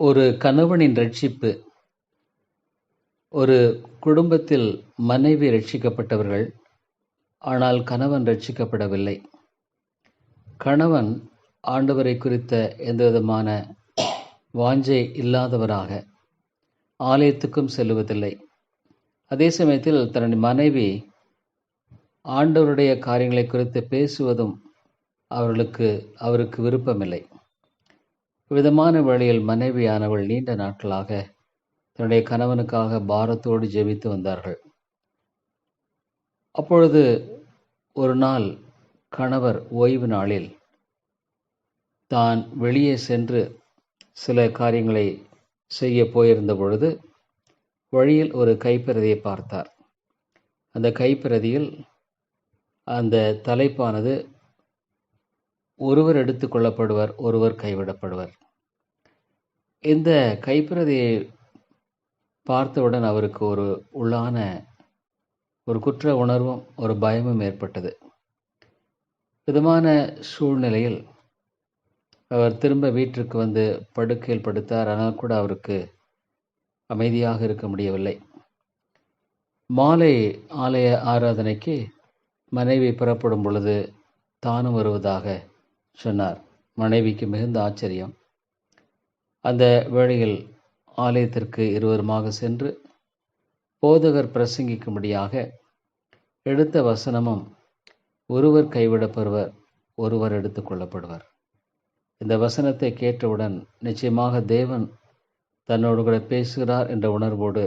ஒரு கணவனின் ரட்சிப்பு ஒரு குடும்பத்தில் மனைவி ரட்சிக்கப்பட்டவர்கள் ஆனால் கணவன் ரட்சிக்கப்படவில்லை. கணவன் ஆண்டவரை குறித்த எந்தவிதமான வாஞ்சை இல்லாதவராக ஆலயத்துக்கும் செல்லுவதில்லை. அதே சமயத்தில் தன்னுடைய மனைவி ஆண்டவருடைய காரியங்களை குறித்து பேசுவதும் அவர்களுக்கு அவருக்கு விருப்பமில்லை. விதமான வழியில் மனைவியானவள் நீண்ட நாட்களாக தன்னுடைய கணவனுக்காக பாரத்தோடு ஜெபித்து வந்தார்கள். அப்பொழுது ஒரு நாள் கணவர் ஓய்வு நாளில் தான் வெளியே சென்று சில காரியங்களை செய்ய போயிருந்த பொழுது வழியில் ஒரு கைப்பிரதியை பார்த்தார். அந்த கைப்பிரதியில் அந்த தலைப்பானது ஒருவர் எடுத்துக்கொள்ளப்படுவர் ஒருவர் கைவிடப்படுவர். இந்த கைப்பிரதியை பார்த்தவுடன் அவருக்கு ஒரு உள்ளான ஒரு குற்ற உணர்வும் ஒரு பயமும் ஏற்பட்டது. விதமான சூழ்நிலையில் அவர் திரும்ப வீட்டிற்கு வந்து படுக்கையில் படுத்தார். ஆனால் கூட அவருக்கு அமைதியாக இருக்க முடியவில்லை. மாலை ஆலய ஆராதனைக்கு மனைவி புறப்படும் பொழுது தானும் வருவதாக சொன்னார். மனைவிக்கு மிகுந்த ஆச்சரியம். அந்த வேளையில் ஆலயத்திற்கு இருவருமாக சென்று போதகர் பிரசங்கிக்கும்படியாக எடுத்த வசனமும் ஒருவர் கைவிடப்படுவர் ஒருவர் எடுத்துக்கொள்ளப்படுவர் இந்த வசனத்தை கேட்டவுடன் நிச்சயமாக தேவன் தன்னோடு கூட பேசுகிறார் என்ற உணர்வோடு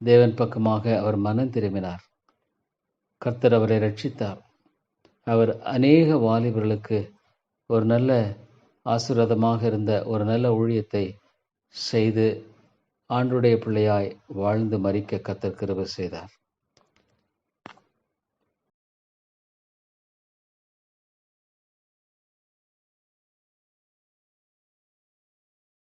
தேவன் பக்கமாக அவர் மனம் திரும்பினார். கர்த்தர் அவரை ரட்சித்தார். அவர் அநேக வாலிபர்களுக்கு ஒரு நல்ல ஆசீர்வாதமாக இருந்த ஒரு நல்ல ஊழியத்தை செய்து ஆண்டுடைய பிள்ளையாய் வாழ்ந்து மறிக்க கத்தர் கிருபை செய்தார்.